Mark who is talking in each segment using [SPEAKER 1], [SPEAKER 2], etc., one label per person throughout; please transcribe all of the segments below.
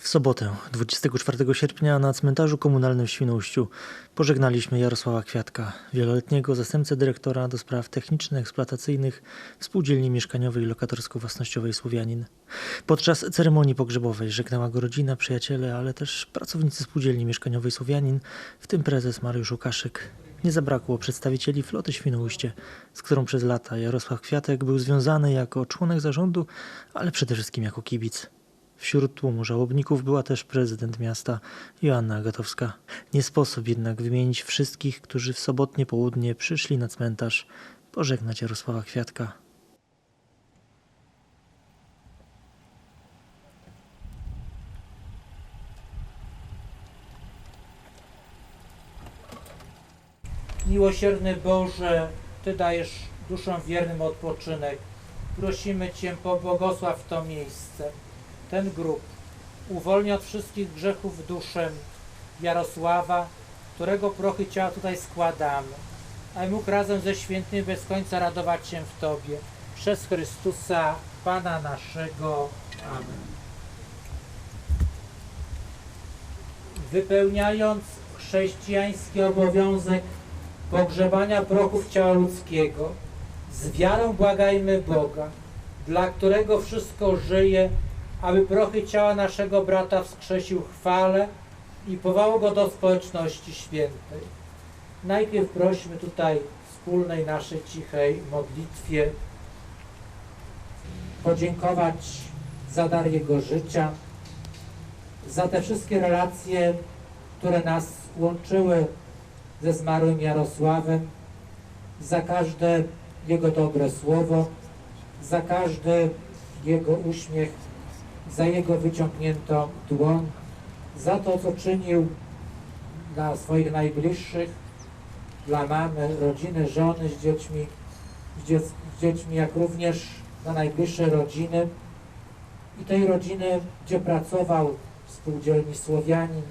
[SPEAKER 1] W sobotę, 24 sierpnia, na cmentarzu komunalnym w Świnoujściu pożegnaliśmy Jarosława Kwiatka, wieloletniego zastępcę dyrektora do spraw techniczno-eksploatacyjnych Spółdzielni Mieszkaniowej i Lokatorsko-Własnościowej Słowianin. Podczas ceremonii pogrzebowej żegnała go rodzina, przyjaciele, ale też pracownicy Spółdzielni Mieszkaniowej Słowianin, w tym prezes Mariusz Łukaszyk. Nie zabrakło przedstawicieli floty Świnoujście, z którą przez lata Jarosław Kwiatek był związany jako członek zarządu, ale przede wszystkim jako kibic. Wśród tłumu żałobników była też prezydent miasta Joanna Gatowska. Nie sposób jednak wymienić wszystkich, którzy w sobotnie południe przyszli na cmentarz pożegnać Jarosława Kwiatka.
[SPEAKER 2] Miłosierny Boże, Ty dajesz duszom wiernym odpoczynek. Prosimy Cię, pobłogosław to miejsce, ten grób. Uwolni od wszystkich grzechów duszę Jarosława, którego prochy ciała tutaj składamy, a mógł razem ze świętymi bez końca radować się w Tobie. Przez Chrystusa, Pana naszego. Amen. Wypełniając chrześcijański obowiązek pogrzebania prochów ciała ludzkiego. Z wiarą błagajmy Boga, dla którego wszystko żyje, aby prochy ciała naszego brata wskrzesił chwale i powołał go do społeczności świętej. Najpierw prośmy tutaj wspólnej naszej cichej modlitwie podziękować za dar Jego życia, za te wszystkie relacje, które nas łączyły ze zmarłym Jarosławem, za każde jego dobre słowo, za każdy jego uśmiech, za jego wyciągniętą dłoń, za to, co czynił dla swoich najbliższych, dla mamy, rodziny, żony z dziećmi, z, dzie z dziećmi, jak również dla najbliższej rodziny i tej rodziny, gdzie pracował w spółdzielni Słowianin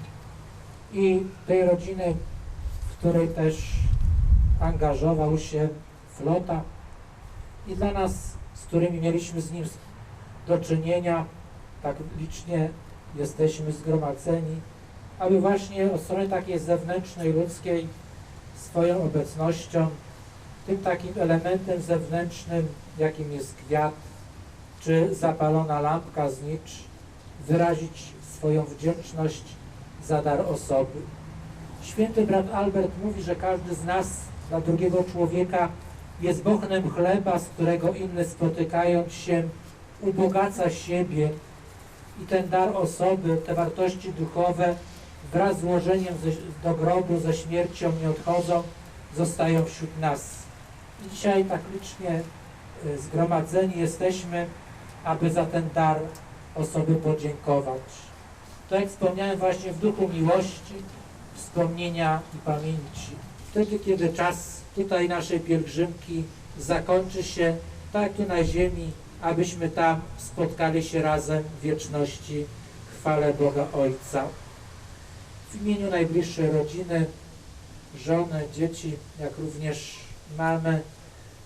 [SPEAKER 2] i tej rodziny, w której też angażował się flota i dla nas, z którymi mieliśmy z nim do czynienia, tak licznie jesteśmy zgromadzeni, aby właśnie od strony takiej zewnętrznej, ludzkiej swoją obecnością, tym takim elementem zewnętrznym, jakim jest kwiat, czy zapalona lampka znicz, wyrazić swoją wdzięczność za dar osoby. Święty brat Albert mówi, że każdy z nas dla drugiego człowieka jest bochnem chleba, z którego inny spotykając się ubogaca siebie i ten dar osoby, te wartości duchowe wraz z złożeniem do grobu, ze śmiercią nie odchodzą, zostają wśród nas. I dzisiaj tak licznie zgromadzeni jesteśmy, aby za ten dar osoby podziękować. To jak wspomniałem właśnie w duchu miłości, wspomnienia i pamięci. Wtedy, kiedy czas tutaj naszej pielgrzymki zakończy się, tak tu na ziemi, abyśmy tam spotkali się razem w wieczności chwale Boga Ojca. W imieniu najbliższej rodziny, żony, dzieci, jak również mamy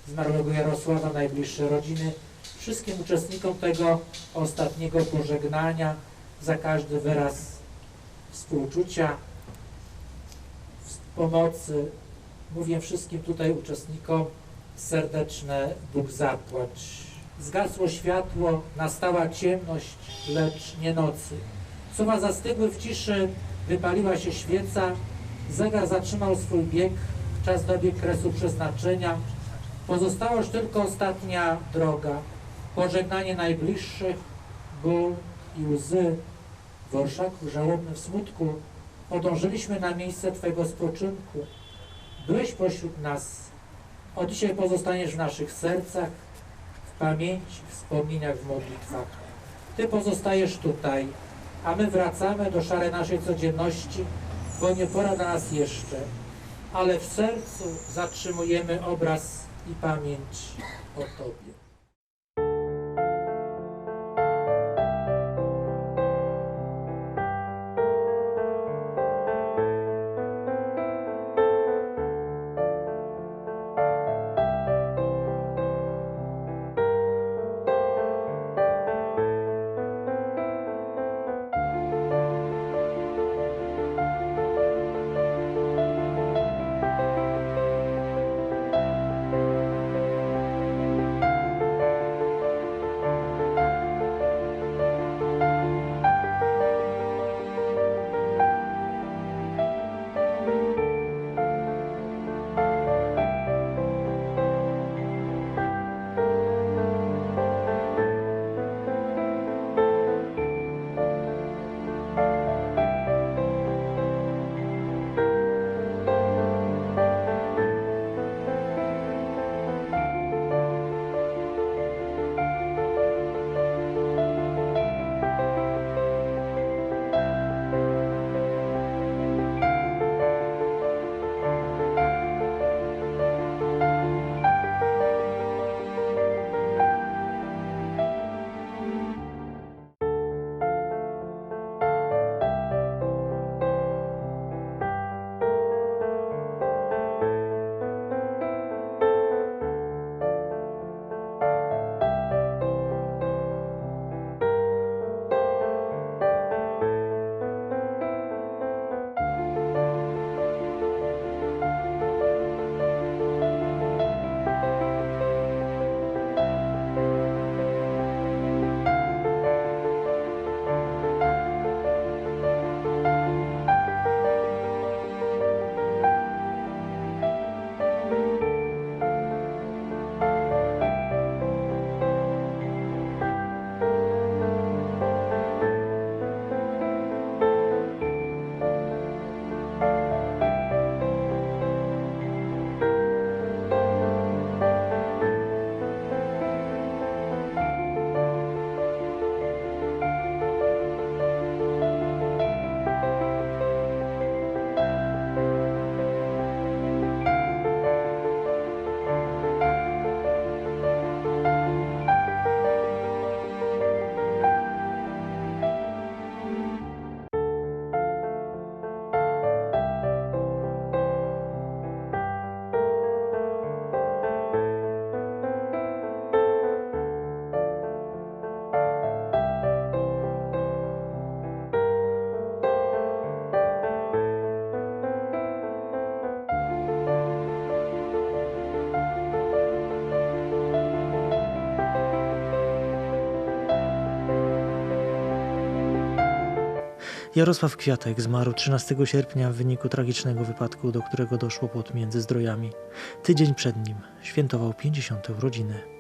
[SPEAKER 2] zmarłego Jarosława, najbliższe rodziny, wszystkim uczestnikom tego ostatniego pożegnania za każdy wyraz współczucia, pomocy. Mówię wszystkim tutaj uczestnikom serdeczne Bóg zapłać. Zgasło światło, nastała ciemność, lecz nie nocy. Słowa zastygły w ciszy, wypaliła się świeca, zegar zatrzymał swój bieg, czas dobiegł kresu przeznaczenia. Pozostała już tylko ostatnia droga, pożegnanie najbliższych, ból i łzy, w orszaku żałobnym smutku, podążyliśmy na miejsce Twojego spoczynku. Byłeś pośród nas. Od dzisiaj pozostaniesz w naszych sercach, w pamięci, w wspomnieniach, w modlitwach. Ty pozostajesz tutaj, a my wracamy do szarej naszej codzienności, bo nie pora dla nas jeszcze. Ale w sercu zatrzymujemy obraz i pamięć o Tobie.
[SPEAKER 1] Jarosław Kwiatek zmarł 13 sierpnia w wyniku tragicznego wypadku, do którego doszło pod Międzyzdrojami. Tydzień przed nim świętował 50. urodziny.